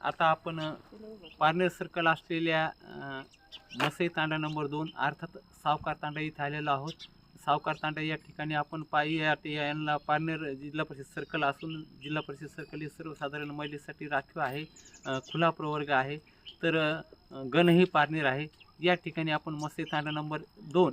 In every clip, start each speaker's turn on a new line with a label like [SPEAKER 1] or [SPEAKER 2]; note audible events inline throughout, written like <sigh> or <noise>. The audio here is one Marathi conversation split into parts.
[SPEAKER 1] आता आपण अ, पारनेर सर्कल असलेल्या मसई तांडा नंबर दोन अर्थात सावकार तांडा इथे आलेलो आहोत. सावकार तांडा या ठिकाणी आपण पायी यांना पारनेर जिल्हा परिषद सर्कल असून जिल्हा परिषद सर्कल हे सर्वसाधारण महिलेसाठी राखीव आहे खुला प्रवर्ग आहे. तर अ, गणही पारनेर आहे. या ठिकाणी आपण मसई तांडा नंबर दोन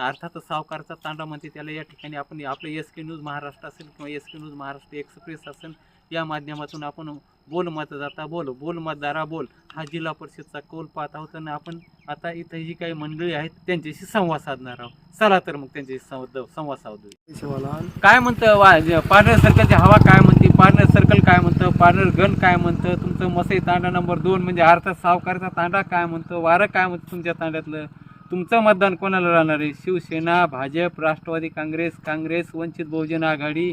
[SPEAKER 1] अर्थात सावकारचा तांडा म्हणते त्याला या ठिकाणी आपण आपलं एस के न्यूज महाराष्ट्र असेल किंवा S K news Maharashtra express असेल या माध्यमातून आपण बोल मतदाता बोल बोल मतदारा बोल हा जिल्हा परिषदचा कौल पाहत आहोत आणि आपण आता इथं जी काही मंडळी आहेत त्यांच्याशी संवाद साधणार आहोत. चला तर मग त्यांच्याशी संवाद संवाद साधू काय म्हणतं वा पार्टनर सर्कलची हवा काय म्हणते? पार्टनर सर्कल काय म्हणतं? पार्टनर गण काय म्हणतं? तुमचं मसई तांडा नंबर दोन म्हणजे अर्थात सावकारचा तांडा काय म्हणतं? वारं काय म्हणतं तुमच्या तांड्यातलं? तुमचं मतदान कोणाला राहणार आहे? शिवसेना भाजप राष्ट्रवादी काँग्रेस काँग्रेस वंचित बहुजन आघाडी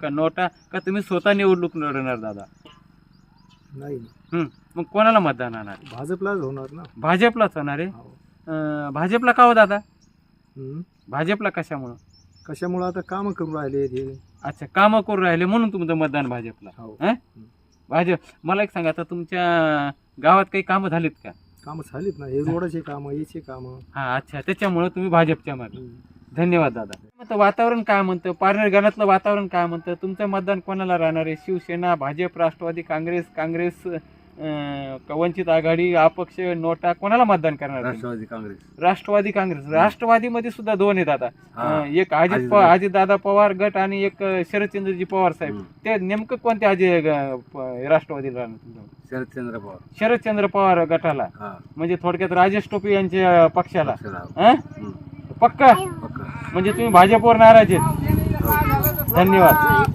[SPEAKER 1] का नोटा? का तुम्ही स्वतः निवडणूक लढणार दादा?
[SPEAKER 2] नाही.
[SPEAKER 1] हं, मग कोणाला मतदान राहणार आहे?
[SPEAKER 2] भाजपलाच होणार ना.
[SPEAKER 1] भाजपलाच होणार आहे?
[SPEAKER 2] हो.
[SPEAKER 1] अं, भाजपला का हो दादा. भाजपला कशामुळं?
[SPEAKER 2] कशामुळं आता काम करून राहिले
[SPEAKER 1] अच्छा कामं करून राहिले म्हणून तुमचं मतदान भाजपला.
[SPEAKER 2] हो.
[SPEAKER 1] हं? भाजप मला एक सांगा आता तुमच्या गावात काही कामं झालीत का?
[SPEAKER 2] काम झालीत ना. हे रोडाचे काम याचे काम.
[SPEAKER 1] हा अच्छा त्याच्यामुळे तुम्ही भाजपच्या मागे. धन्यवाद दादा. म्हणतं वातावरण काय म्हणतं? पारनेर गणातलं वातावरण काय म्हणतं? तुमचं मतदान कोणाला राहणार आहे? शिवसेना भाजप राष्ट्रवादी काँग्रेस काँग्रेस वंचित आघाडी अपक्ष नोटा कोणाला मतदान करणार?
[SPEAKER 3] राष्ट्रवादी काँग्रेस.
[SPEAKER 1] राष्ट्रवादी काँग्रेस. राष्ट्रवादीमध्ये सुद्धा दोन आहेत आता.
[SPEAKER 3] हा.
[SPEAKER 1] अं, एक अजित
[SPEAKER 3] अजित
[SPEAKER 1] अजितदादा पवार गट आणि एक शरदचंद्रजी पवार साहेब. ते नेमकं कोणत्या अजित राष्ट्रवादीला राहणार?
[SPEAKER 3] शरदचंद्र पवार.
[SPEAKER 1] शरदचंद्र पवार गटाला. म्हणजे थोडक्यात राजेश टोपे यांच्या पक्षाला. हं? पक्का. म्हणजे तुम्ही भाजपवर नाराज आहेत. धन्यवाद.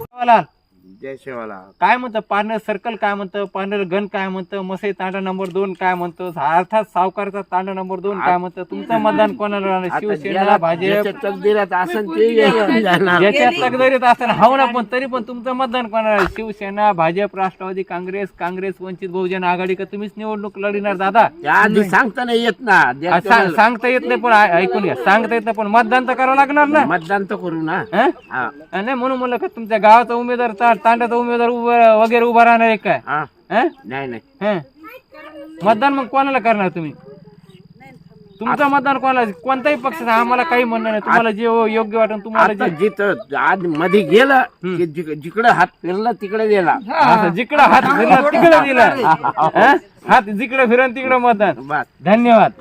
[SPEAKER 3] जय शिवाला.
[SPEAKER 1] काय म्हणतं? पार्नर सर्कल काय म्हणतं? पार्नर गण काय म्हणतं? मसई तांडा नंबर दोन काय म्हणतं? अर्थात सावकारचा तांडा नंबर दोन काय म्हणतं? तुमचं मतदान कोणाला राहणार? शिवसेना भाजप?
[SPEAKER 3] तकदीरात असं ते जाणार.
[SPEAKER 1] ज्याच्यात तकदरीत असताना हाव ना पण तरी पण तुमचं मतदान कोणाला आहे? शिवसेना भाजप राष्ट्रवादी काँग्रेस काँग्रेस वंचित बहुजन आघाडी का तुम्हीच निवडणूक लढणार दादा.
[SPEAKER 3] आधी सांगता नाही येत ना.
[SPEAKER 1] आ, सांग- सांगता येत नाही पण ऐ- ऐकून घ्या. सांगता येत नाही पण मतदान तर करावं लागणार ना.
[SPEAKER 3] मतदान तर करू ना.
[SPEAKER 1] हं?
[SPEAKER 3] हा.
[SPEAKER 1] नाही म्हणून म्हणलं का तुमच्या गावाचा उमेदवार ता- तांड्याचा उमेदवार उभा वगैरे उभा राहणार आहे काय?
[SPEAKER 3] हा.
[SPEAKER 1] हं?
[SPEAKER 3] नाही नाही.
[SPEAKER 1] हं? मतदान मग कोणाला करणार तुम्ही? तुमचं मतदान कोणाला कोणताही पक्ष आम्हाला काही म्हणणं नाही. तुम्हाला जे योग्य वाटेल तुम्हाला
[SPEAKER 3] आता
[SPEAKER 1] जे
[SPEAKER 3] जिथं आज मध्ये गेलं की जिक- जिकडं हात फिरला तिकडे गेला.
[SPEAKER 1] असं जिकडं हात फिरला तिकडं दिला हं? हात जिकडं फिरण तिकडं मतदान.
[SPEAKER 3] बस.
[SPEAKER 1] धन्यवाद.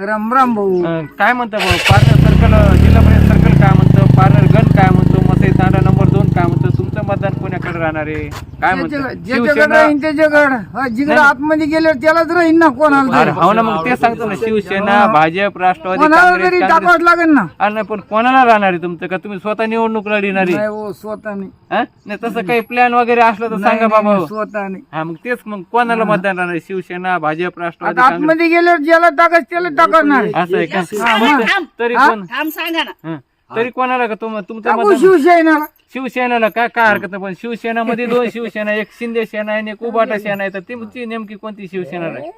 [SPEAKER 2] राम राम भाऊ.
[SPEAKER 1] अं, काय म्हणतं भाऊ? Parlour circle Zilla Parishad circle काय म्हणतं पार्लर गण काय म्हणतो मसई तांडा नंबर दोन काय म्हणतं तुमचं मतदान कोणाकडे राहणार आहे काय म्हणतं शिवसेना
[SPEAKER 2] त्याच्याकडे जिकडे आतमध्ये गेले त्यालाच राहील ना कोणाला
[SPEAKER 1] अरे हो ना मग ते सांगतो ना शिवसेना भाजप राष्ट्रवादी
[SPEAKER 2] कोणाला
[SPEAKER 1] काँग्रेस
[SPEAKER 2] तरी
[SPEAKER 1] काँग्रेस
[SPEAKER 2] टाकावं लागेल ना
[SPEAKER 1] अरे नाही पण कोणाला राहणार आहे तुमचं का तुम्ही स्वतः निवडणूक लढणारी
[SPEAKER 2] नाही हो स्वतः नाही
[SPEAKER 1] हा? नाही तसं काही प्लॅन वगैरे असलं तर सांगा बाबा हो.
[SPEAKER 2] स्वतः नाही
[SPEAKER 1] हा मग तेच मग कोणाला मतदान राहणार आहे? शिवसेना भाजप राष्ट्रवादी
[SPEAKER 2] आता
[SPEAKER 1] काँग्रेस
[SPEAKER 2] आतमध्ये गेल्यावर ज्याला टाकायचं त्याला टाकणार
[SPEAKER 1] असं आहे का मग तरी कोण हं. तरी कोणाला का तुम तुमचं मतदान
[SPEAKER 2] शिवसेना
[SPEAKER 1] शिवसेनेला काय काय हरकत नाही पण शिवसेनामध्ये दोन <laughs> शिवसेना एक शिंदे सेना आहे आणि एक उबाटा सेना आहे तर तुमची नेमकी कोणती शिवसेना आहे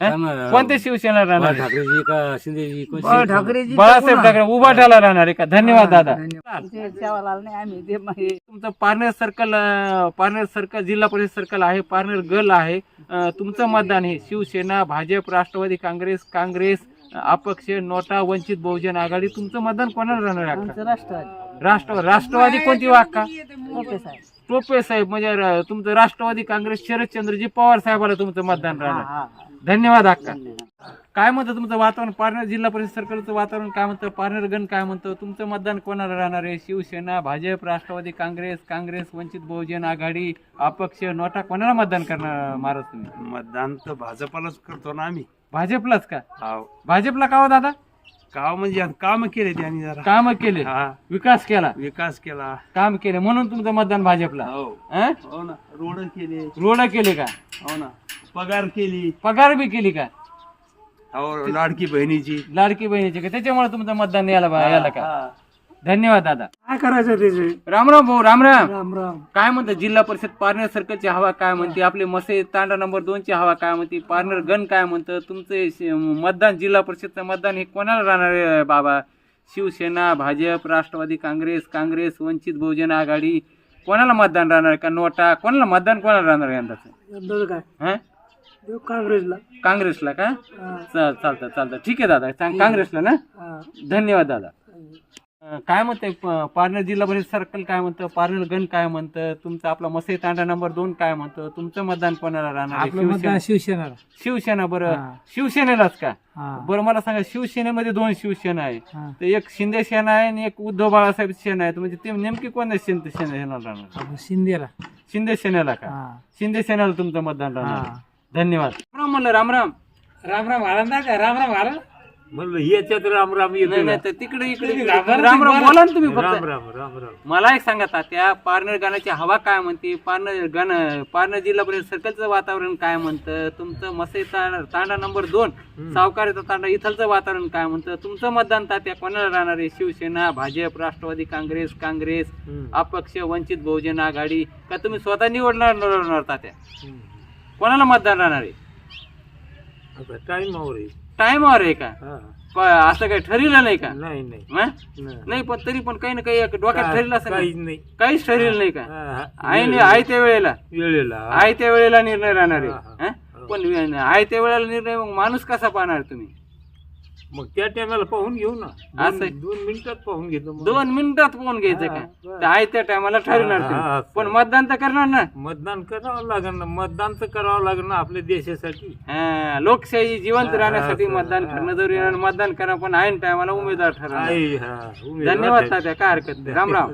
[SPEAKER 1] हं? कोणत्या शिवसेना राहणार? आहे?
[SPEAKER 3] ठाकरेजी का शिंदेजी?
[SPEAKER 2] बाळा ठाकरेजी
[SPEAKER 1] बाळासाहेब ठाकरे उबाटाला राहणार आहे का? धन्यवाद दादा.
[SPEAKER 2] आम्ही
[SPEAKER 1] तुमचं पारनेर सर्कल अं, पारनेर सर्कल जिल्हा परिषद सर्कल आहे पारनेर गल आहे. अं, तुमचं मतदान हे शिवसेना भाजप राष्ट्रवादी काँग्रेस काँग्रेस अं, अपक्ष नोटा वंचित बहुजन आघाडी तुमचं मतदान कोणाला राहणार आहे?
[SPEAKER 2] राष्ट्रवादी.
[SPEAKER 1] राष्ट्र राष्ट्रवादी कोणती वाक्का टोपे साहेब. म्हणजे र- तुमचं राष्ट्रवादी काँग्रेस शरदचंद्रजी पवार साहेबाला तुमचं मतदान राहणार धन्यवाद अक्का. काय म्हणतं तुमचं वातावरण? पारनेर जिल्हा परिषद सर्कलचं वातावरण काय म्हणतं? पारनेर गण काय म्हणतं? तुमचं मतदान कोणाला राहणार आहे? शिवसेना भाजप राष्ट्रवादी काँग्रेस काँग्रेस वंचित बहुजन आघाडी अपक्ष नोटा कोणाला मतदान करणार महाराज तुम्ही?
[SPEAKER 4] मतदान तर भाजपालाच करतो ना आम्ही.
[SPEAKER 1] भाजपलाच का?
[SPEAKER 4] हाव.
[SPEAKER 1] भाजपला का हो दादा?
[SPEAKER 4] गाव म्हणजे काम केले त्यांनी जरा.
[SPEAKER 1] काम केले?
[SPEAKER 4] हा.
[SPEAKER 1] विकास केला?
[SPEAKER 4] विकास केला.
[SPEAKER 1] काम केले. म्हणून तुमचं मतदान भाजपला.
[SPEAKER 4] हो.
[SPEAKER 1] हं?
[SPEAKER 4] हो ना. रोड केले.
[SPEAKER 1] रोड केले का?
[SPEAKER 4] हो ना. पगार केली.
[SPEAKER 1] पगार बी केली का?
[SPEAKER 4] हो लाडकी बहिणीची.
[SPEAKER 1] लाडकी बहिणीची का? त्याच्यामुळे तुमचं मतदान याला बा- याला का?
[SPEAKER 4] हा.
[SPEAKER 1] धन्यवाद दादा.
[SPEAKER 2] काय करायचं त्याचे?
[SPEAKER 1] रामराम भाऊ रामराम
[SPEAKER 2] राम. राम
[SPEAKER 1] काय म्हणतं जिल्हा परिषद पारनेर सर्कलची हवा काय म्हणते? आपले मसे तांडा नंबर दोन ची हवा काय म्हणते? पारनेर गण काय म्हणतं? तुमचे श- मतदान जिल्हा परिषदचं मतदान हे कोणाला राहणार आहे बाबा? शिवसेना भाजप राष्ट्रवादी काँग्रेस काँग्रेस वंचित बहुजन आघाडी कोणाला मतदान राहणार का नोटा? कोणाला मतदान कोणाला राहणार यंदाचं?
[SPEAKER 2] काय?
[SPEAKER 1] हं?
[SPEAKER 2] काँग्रेसला.
[SPEAKER 1] काँग्रेसला का? चा- चालतं चालतं. ठीक आहे दादा चांग- काँग्रेसला ना? धन्यवाद दादा. काय म्हणते पारनेर जिल्हा परिषद सर्कल काय म्हणतं पारनेर गण काय म्हणतं तुमचं आपला मसई तांडा नंबर दोन काय म्हणतं तुमचं मतदान कोणाला राहणार आहे? शिवसेना.
[SPEAKER 2] शिवसेना
[SPEAKER 1] शिवसेना बरं. शिवसेनेलाच का? बरं मला सांगा शिवसेनेमध्ये दोन शिवसेना आहे. तर एक शिंदे सेना आहे आणि एक उद्धव बाळासाहेब सेना आहे. तर म्हणजे ते नेमकी कोणत्या शिंदे सेनेला राहणार?
[SPEAKER 2] शिंदेला.
[SPEAKER 1] शिंदे सेनेला का? शिंदे सेनेला तुमचं मतदान राहणार. धन्यवाद. राम म्हणलं राम राम.
[SPEAKER 2] राम राम आला का? राम राम आला
[SPEAKER 3] म्हणलं याच्यात राम राम
[SPEAKER 1] नाही नाही तर तिकडे इकडे राम राम बोला ना तुम्ही फक्त.
[SPEAKER 3] राम राम राम.
[SPEAKER 1] मला एक सांगा तात्या पारनेर गाण्याची हवा काय म्हणते? पारनेर गाण पारनेर जिल्हा परिषद सर्कलचं वातावरण काय म्हणतं? तुमचं मसई तांडा तांडा नंबर दोन सावकारीचा तांडा इथलचं वातावरण काय म्हणतं? तुमचं मतदान तात्या कोणाला राहणार आहे? शिवसेना भाजप राष्ट्रवादी काँग्रेस काँग्रेस अपक्ष वंचित बहुजन आघाडी. का तुम्ही स्वतः निवडणार लढवणार तात्या? कोणाला मतदान राहणार आहे?
[SPEAKER 3] टाइम
[SPEAKER 1] टाइमवर आहे का? प- असं काही ठरलेलं नाही का?
[SPEAKER 3] नाही नाही.
[SPEAKER 1] हं? नाही. पण तरी पण काही ना काही एक डोक्यात ठरलेलं असेल ना?
[SPEAKER 3] काहीच नाही.
[SPEAKER 1] काहीच ठरलेलं नाही का?
[SPEAKER 3] हा,
[SPEAKER 1] आहे नाही आहे त्या वेळेला.
[SPEAKER 3] वेळेला
[SPEAKER 1] आहे त्या वेळेला निर्णय राहणार
[SPEAKER 3] हा,
[SPEAKER 1] आहे हं? पण आहे त्या वेळेला निर्णय मग माणूस कसा पाहणार तुम्ही?
[SPEAKER 3] मग त्या टायमाला पाहून घेऊ ना
[SPEAKER 1] असं आहे.
[SPEAKER 3] दोन- दोन मिनिटात पाहून घेतो मग.
[SPEAKER 1] दोन मिनिटात फोन घ्यायचं
[SPEAKER 3] हा,
[SPEAKER 1] का
[SPEAKER 3] बरं.
[SPEAKER 1] तर आहे त्या टायमाला ठरणार
[SPEAKER 3] हा, हा,
[SPEAKER 1] तुम्ही
[SPEAKER 3] असं.
[SPEAKER 1] पण मतदान तर करणार ना
[SPEAKER 3] मतदान करावं लागेल ना मतदान तर करावं लागेल ना आपल्या देशासाठी
[SPEAKER 1] हा, लोकशाही जिवंत
[SPEAKER 3] हा,
[SPEAKER 1] राहण्यासाठी
[SPEAKER 3] असं.
[SPEAKER 1] मतदान
[SPEAKER 3] हा.
[SPEAKER 1] करणं जरुरी आहे आणि मतदान करा पण आहे टायमाला उमेदवार ठरवणार
[SPEAKER 3] आहे, हा, उमेदवार
[SPEAKER 1] धन्यवाद
[SPEAKER 3] आहे.
[SPEAKER 1] तात्या काय हरकत नाही राम
[SPEAKER 3] राम